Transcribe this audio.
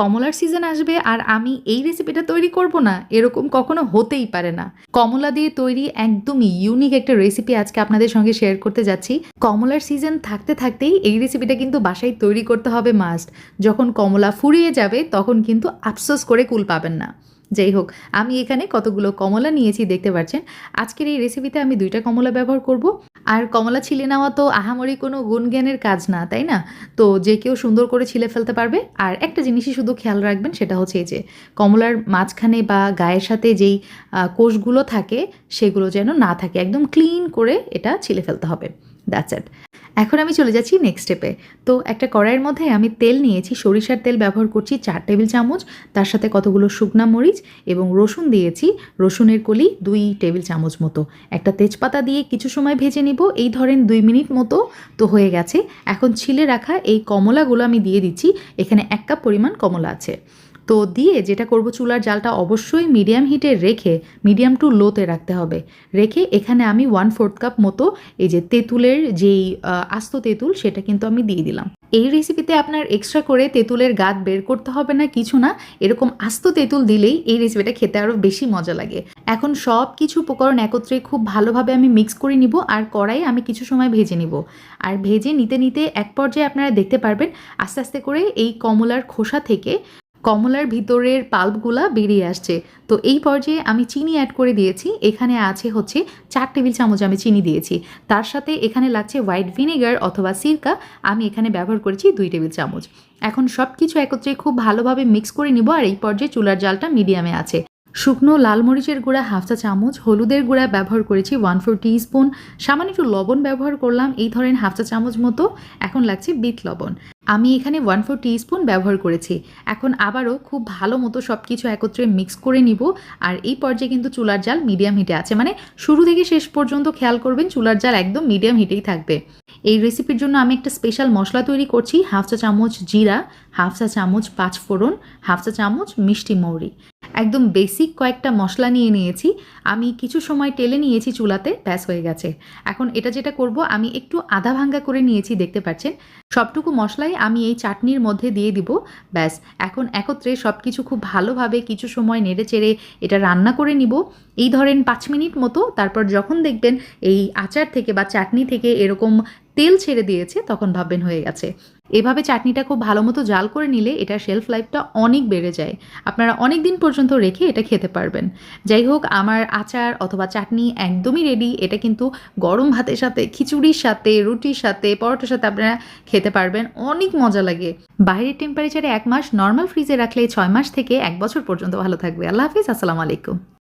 কমলার সিজন আসবে আর আমি এই রেসিপিটা তৈরি করব না, এরকম কখনো হতেই পারে না। কমলা দিয়ে তৈরি একদমই ইউনিক একটা রেসিপি আজকে আপনাদের সঙ্গে শেয়ার করতে যাচ্ছি। কমলার সিজন থাকতে থাকতেই এই রেসিপিটা কিন্তু বাসায় তৈরি করতে হবে মাস্ট যখন কমলা ফুরিয়ে যাবে, তখন কিন্তু আফসোস করে কুল পাবেন না। যাই হোক, আমি এখানে কতগুলো কমলা নিয়েছি দেখতে পাচ্ছেন। আজকের এই রেসিপিতে আমি দুইটা কমলা ব্যবহার করব। আর কমলা ছিলে নেওয়া তো আহামরি কোনো গুণজ্ঞানের কাজ না, তাই না? তো যে কেউ সুন্দর করে ছিলে ফেলতে পারবে। আর একটা জিনিসই শুধু খেয়াল রাখবেন, সেটা হচ্ছে এই যে কমলার মাঝখানে বা গায়ের সাথে যেই কোষগুলো থাকে, সেগুলো যেন না থাকে। একদম ক্লিন করে এটা ছিলে ফেলতে হবে। দ্যাটস ইট এখন আমি চলে যাচ্ছি নেক্সট স্টেপে তো একটা কড়াইয়ের মধ্যে আমি তেল নিয়েছি, সরিষার তেল ব্যবহার করছি চার টেবিল চামচ, তার সাথে কতগুলো শুকনা মরিচ এবং রসুন দিয়েছি, রসুনের কলি দুই টেবিল চামচ মতো। একটা তেজপাতা দিয়ে কিছু সময় ভেজে নিব, এই ধরেন দুই মিনিট মতো তো হয়ে গেছে। এখন ছিলে রাখা এই কমলাগুলো আমি দিয়ে দিচ্ছি, এখানে এক কাপ পরিমাণ কমলা আছে। তো দিয়ে যেটা করব চুলার জালটা অবশ্যই মিডিয়াম হিটে রেখে, মিডিয়াম টু লোতে রাখতে হবে। রেখে এখানে আমি ওয়ান ফোর্থ কাপ মতো এই যে তেঁতুলের যেই আস্ত তেঁতুল সেটা কিন্তু আমি দিয়ে দিলাম। এই রেসিপিতে আপনার এক্সট্রা করে তেঁতুলের গাত বের করতে হবে না, কিছু না। এরকম আস্ত তেঁতুল দিলেই এই রেসিপিটা খেতে আরও বেশি মজা লাগে। এখন সব কিছু উপকরণ একত্রে খুব ভালোভাবে আমি মিক্স করে নিব আর কড়াই আমি কিছু সময় ভেজে নিব। আর ভেজে নিতে নিতে এক পর্যায়ে আপনারা দেখতে পারবেন, আস্তে আস্তে করে এই কমলার খোসা থেকে কমলার ভিতরের পাল্পগুলা বেরিয়ে আসছে। তো এই পর্যায়ে আমি চিনি অ্যাড করে দিয়েছি। এখানে আছে হচ্ছে চার টেবিল চামচ আমি চিনি দিয়েছি। তার সাথে এখানে লাগছে হোয়াইট ভিনেগার অথবা সিরকা আমি এখানে ব্যবহার করেছি দুই টেবিল চামচ। এখন সব কিছু একত্রে খুব ভালোভাবে মিক্স করে নিব আর এই পর্যায়ে চুলার জালটা মিডিয়ামে আছে। শুকনো লাল মরিচের গুঁড়া হাফ চা চামচ, হলুদের গুঁড়া ব্যবহার করেছি ওয়ান ফোর স্পুন সামান্য একটু লবণ ব্যবহার করলাম, এই ধরেন হাফ চা চামচ মতো। এখন লাগছে বিট লবণ। আমি এখানে ওয়ান ফোর স্পুন ব্যবহার করেছি। এখন আবারও খুব ভালো মতো সব কিছু একত্রে মিক্স করে নিব। আর এই পর্যায়ে কিন্তু চুলার জাল মিডিয়াম হিটে আছে। মানে শুরু থেকে শেষ পর্যন্ত খেয়াল করবেন, চুলার জাল একদম মিডিয়াম হিটেই থাকবে। এই রেসিপির জন্য আমি একটা স্পেশাল মশলা তৈরি করছি, হাফ চা চামচ জিরা, হাফ চা চামচ পাঁচফোড়ন, হাফ চা চামচ মিষ্টি মৌরি। একদম বেসিক কয়েকটা মশলা নিয়ে নিয়েছি। আমি কিছু সময় টেলে নিয়েছি চুলাতে, ব্যাস হয়ে গেছে। এখন এটা যেটা করব, আমি একটু আধা ভাঙ্গা করে নিয়েছি, দেখতে পাচ্ছেন? সবটুকু মশলাই আমি এই চাটনির মধ্যে দিয়ে দিব, ব্যাস। এখন একত্রে সব কিছু খুব ভালোভাবে কিছু সময় নেড়ে চেড়ে এটা রান্না করে নিব। এই ধরেন পাঁচ মিনিট মতো, তারপর যখন দেখবেন এই আচার থেকে বা চাটনি থেকে এরকম তেল ছেড়ে দিয়েছে, তখন ভাববেন হয়ে গেছে। এভাবে চাটনিটা খুব ভালো মতো জাল করে নিলে এটার শেলফ লাইফটা অনেক বেড়ে যায়। আপনারা অনেক দিন পর্যন্ত রেখে এটা খেতে পারবেন। যাই হোক, আমার আচার অথবা চাটনি একদমই রেডি এটা কিন্তু গরম ভাতের সাথে, খিচুড়ির সাথে, রুটির সাথে, পরোটার সাথে আপনারা খেতে পারবেন। অনেক মজা লাগে। বাইরের টেম্পারেচারে এক মাস নর্মাল ফ্রিজে রাখলে ছয় মাস থেকে এক বছর পর্যন্ত ভালো থাকবে। আল্লাহ হাফিজ, আসসালামু আলাইকুম।